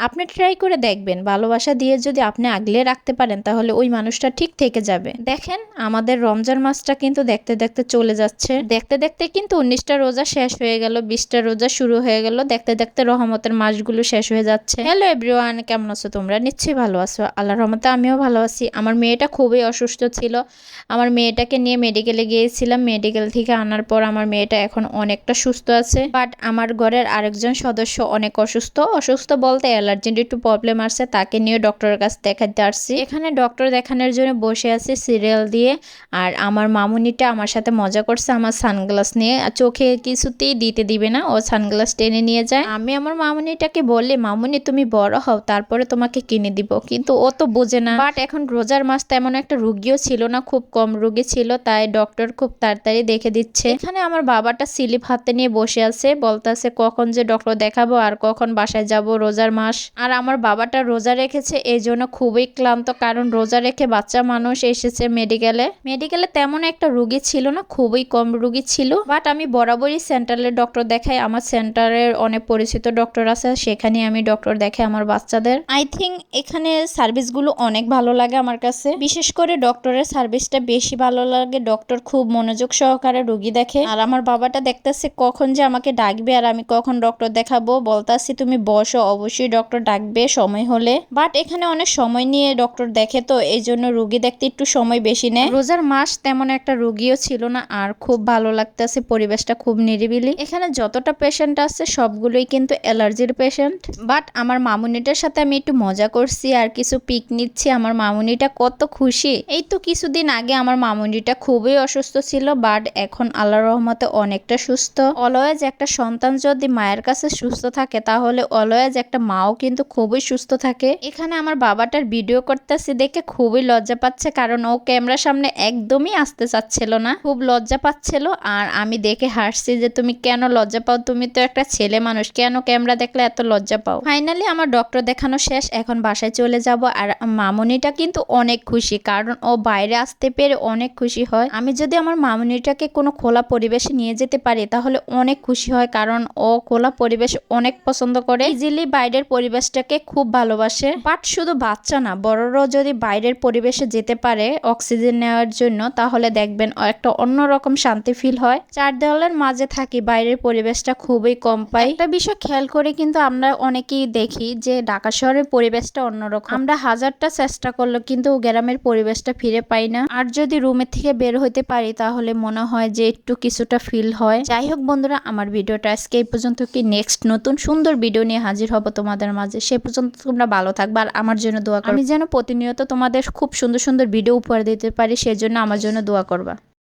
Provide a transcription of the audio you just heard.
আপনি ট্রাই করে দেখবেন। ভালোবাসা দিয়ে যদি আপনি আগলে রাখতে পারেন, তাহলে ওই মানুষটা ঠিক থেকে যাবে। দেখেন, আমাদের রমজান মাসটা কিন্তু দেখতে দেখতে চলে যাচ্ছে। দেখতে দেখতে কিন্তু উনিশটা রোজা শেষ হয়ে গেল, বিশটা রোজা শুরু হয়ে গেল। দেখতে দেখতে রহমতের মাসগুলো শেষ হয়ে যাচ্ছে। হ্যালো এভরিওয়ান কেমন আছো তোমরা? নিশ্চয়ই ভালো আছো। আল্লাহ রহমতে আমিও ভালো আছি। আমার মেয়েটা খুবই অসুস্থ ছিল। আমার মেয়েটাকে নিয়ে মেডিকেলে গিয়েছিলাম। মেডিকেল থেকে আনার পর আমার মেয়েটা এখন অনেকটা সুস্থ আছে। বাট আমার ঘরের আরেকজন সদস্য অনেক অসুস্থ। অসুস্থ বলতে অ্যালার্জির একটু প্রবলেম আসছে, তাকে নিয়ে ডক্টরের কাছে দেখাতে আসছি। এখানে ডক্টর দেখানোর জন্য বসে আছি সিরিয়াল দিয়ে। আর আমার মামুনিটা আমার সাথে মজা করছে, আমার সানগ্লাস নিয়ে। চোখে কিছুতেই দিতে দিবে না, ও সানগ্লাস টেনে নিয়ে যায়। আমি আমার মামুনিটাকে বললে, মামুনি, তুমি বড় হও, তারপরে তোমাকে কিনে দিব। কিন্তু ও তো বোঝে না। বাট এখন রোজার মাস, তেমন একটা রুগীও ছিল না, খুব কম রুগী ছিল, তাই ডক্টর খুব তাড়াতাড়ি দেখে দিচ্ছে। এখানে আমার বাবাটা স্লিপ হাতে নিয়ে বসে আছে, বলতেছে, কখন যে ডক্টর দেখাবো, আর কখন বাসায় যাব রোজার মাস? আর আমার বাবাটা রোজা রেখেছে এই জন্য খুবই ক্লান্ত। কারণ রোজা রেখে বাচ্চা মানুষ এসেছে মেডিকেলে। মেডিকেলে তেমন একটা রুগী ছিল না, খুবই কম রুগী ছিল। বাট আমি বরাবরই সেন্টারের ডক্টর দেখাই। আমার সেন্টারের অনেক পরিচিত ডক্টর আছে সেখানে আমি ডক্টর দেখাই আমার বাচ্চাদের। আই থিঙ্ক এখানে সার্ভিসগুলো অনেক ভালো লাগে আমার কাছে। বিশেষ করে ডক্টরের সার্ভিসটা বেশি ভালো লাগে, ডক্টর খুব মনোযোগ সহকারে রুগী দেখে। আর আমার বাবাটা দেখতেছে কখন যে আমাকে ডাকবে আর আমি কখন ডক্টর দেখাবো, বলতাছি, তুমি বসো, অবশ্যই ডক্টর ডাকবে, সময় হলে। বাট এখানে অনেক সময় নিয়ে ডক্টর দেখে তো, এই জন্য রুগী দেখতে একটু সময় বেশি নেয়। রোজার মাস তেমন একটা রুগীও ছিল না, আর খুব ভালো লাগতেছে, পরিবেশটা খুব নিরিবিলি। এখানে যতটা পেশেন্ট আছে, সবগুলোই কিন্তু অ্যালার্জির পেশেন্ট বাট আমার মামুনিটার সাথে আমি একটু মজা করছি, আর কিছু পিক নিচ্ছি। আমার মামুনিটা কত খুশি। এই তো কিছুদিন আগে আমার মামুনিটা খুবই অসুস্থ ছিল বাট এখন আল্লাহ রহমতে অনেকটা সুস্থ। অলওয়েজ একটা সন্তান যদি মায়ের কাছে সুস্থ থাকে, তাহলে অলওয়েজ একটা মাও কিন্তু খুবই সুস্থ থাকে। এখানে আমার বাবাটার ভিডিও করতেছি দেখে খুবই লজ্জা পাচ্ছে কারণ ও ক্যামেরার সামনে একদমই আসতে চাচ্ছিল না। খুব লজ্জা পাচ্ছিল আর আমি দেখে হাসছি যে তুমি কেন লজ্জা পাও? তুমি তো একটা ছেলে মানুষ, কেন ক্যামেরা দেখলে এত লজ্জা পাও? ফাইনালি আমার ডক্টর দেখানো শেষ, এখন বাসায় চলে যাব আর মামুনিটা কিন্তু অনেক খুশি কারণ ও বাইরে আসতে পেরে অনেক খুশি হয়। আমি যদি আমার মামুনিটাকে কোনো খোলা পরিবেশে নিয়ে যেতে পারি তাহলে অনেক খুশি হয় কারণ ও খোলা পরিবেশ অনেক পছন্দ করে। ইজিলি বাইরের পরিবেশটাকে খুব ভালোবাসে। বাট শুধু বাচ্চা না, বড়রাও যদি বাইরের পরিবেশে যেতে পারে অক্সিজেন নেওয়ার জন্য, তাহলে দেখবেন একটা অন্যরকম শান্তি ফিল হয়। চার দেওয়ালের মাঝে থাকি, বাইরের পরিবেশটা খুবই কম পাই। একটা বিষয় খেয়াল করে কিন্তু আমরা অনেকেই দেখি যে ঢাকা শহরের পরিবেশটা অন্যরকম। আমরা হাজারটা চেষ্টা করলেও কিন্তু গ্রামের পরিবেশটা ফিরে পাই না। আর যদি রুমের থেকে বের হইতে পারি, তাহলে মনে হয় যে একটু কিছুটা ফিল হয়। যাই হোক বন্ধুরা, আমার ভিডিওটা আজকে এই পর্যন্ত, কি নেক্সট নতুন সুন্দর ভিডিও নিয়ে হাজির হব তোমাদের মাঝে, সে পর্যন্ত তোমরা ভালো থাকবে আর আমার জন্য দোয়া করো। আমি যেন প্রতিনিয়ত তোমাদের খুব সুন্দর সুন্দর ভিডিও উপহার দিতে পারি, সেজন্য আমার জন্য দোয়া করবা।